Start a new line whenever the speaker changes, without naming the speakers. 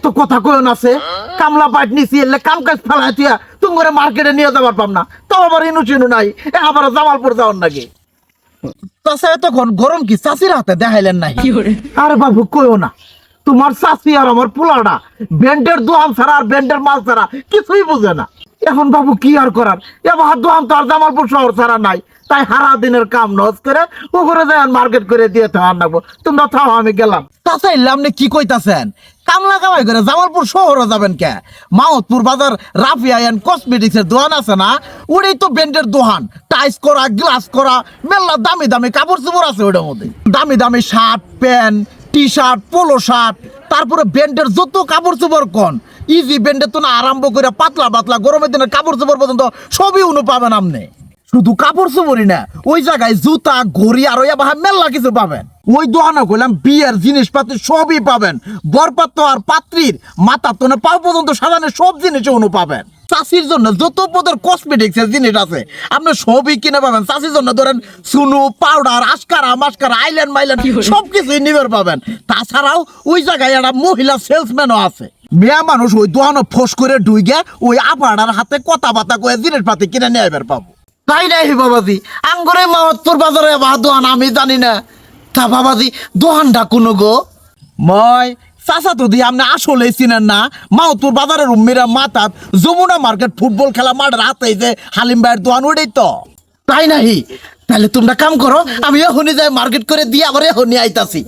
এত কথা কয়ন আছে কামলা পাট নিছি এলে কাম কাজ ফেলাই তুই তুমি করে মার্কেটে নিয়ে যাবার পাম না। তো আবার ইনু চিনু নাই এ আবার জামালপুর যাওয়ার নাকি। তাছাড়া তখন গরম কি চাষির হাতে দেখাইলেন নাই? আরে বাবু কয়ও না। তোমার চাষি আর আমার পোলাটা ব্যান্ডের দোহান ছাড়া আর ব্যান্ডের মাল ছাড়া কিছুই বুঝে না। এখন বাবু কি আর করার? এবার দোয়ান তো আর জামালপুর শহর ছাড়া নাই। তাই হারা দিনের কাম নজ করে ওখানে যায় মার্কেট করে দিয়ে থাকার নাকবো তোমরা থাও, আমি গেলাম। কি কইতাছেন? কামলা কামাই করে জামালপুর শহরে যাবেন কে? মাহতপুর বাজার, রাফিয়া এন্ড কসমেটিক্স এর দোকান আছে না? ওটাই তো ব্যান্ডের দোকান টাইস করা, গ্লাস করা, মেলা দামি দামি কাপড় চোপড় আছে ওটার মধ্যে। দামি দামি shirt, pant T shirt polo shirt তারপরে ব্যান্ডের যত কাপড় চোপড় কন ইজি ব্যান্ডের তো না আরম্ভ করে পাতলা পাতলা গরমের দিনের কাপড় চোপড় পর্যন্ত সবই উনু পাবেন আপনি। শুধু কাপড় চোপড়ই না, ওই জায়গায় জুতা, ঘড়ি আর ওই আবার মেলা কিছু পাবেন। ওই দোকানে করলাম বিয়ের জিনিসপাতি সবই পাবেন। বরপাত্র আর পাত্রীর মাথা তো না পাও পর্যন্ত সাজানো সব জিনিস উনু পাবেন। চাষির জন্য যত পদের কসমেটিক্স এর জিনিস আছে আপনি সবই কিনে পাবেন। চাষির জন্য ধরেন সুনু পাউডার আস্কারা মাস্কারা আইল্যান্ড মাইল্যান্ড সব কিছুই নিবের পাবেন। তাছাড়াও ওই জায়গায় একটা মহিলা সেলসম্যানও আছে। মেয়া মানুষ ওই দোকানে ফোস করে ডুই ডুইগে ওই আপাড়ার হাতে কথা বাতা কয়ে জিনিসপাতি কিনে নিয়ে এবার পাবো। তাই নাই বাবাজি? আঙ্গুরে মাহত্তর বাজারে বা দোহান আমি জানি না। তা বাবাজি দোহানটা কোনো গো? মই চাচা তো দিয়ে আপনি আসলে চিনেন না, মাও তোর বাজারের উম্মিরা মাথাত যমুনা মার্কেট ফুটবল খেলা মাঠ রাত যে হালিম ভাইয়ের দোয়ান ওটাই তো। তাই নাহি? তাহলে তোমরা কাম করো, আমি এখনই যাই মার্কেট করে দিয়ে আবার এখনই আইতাছি।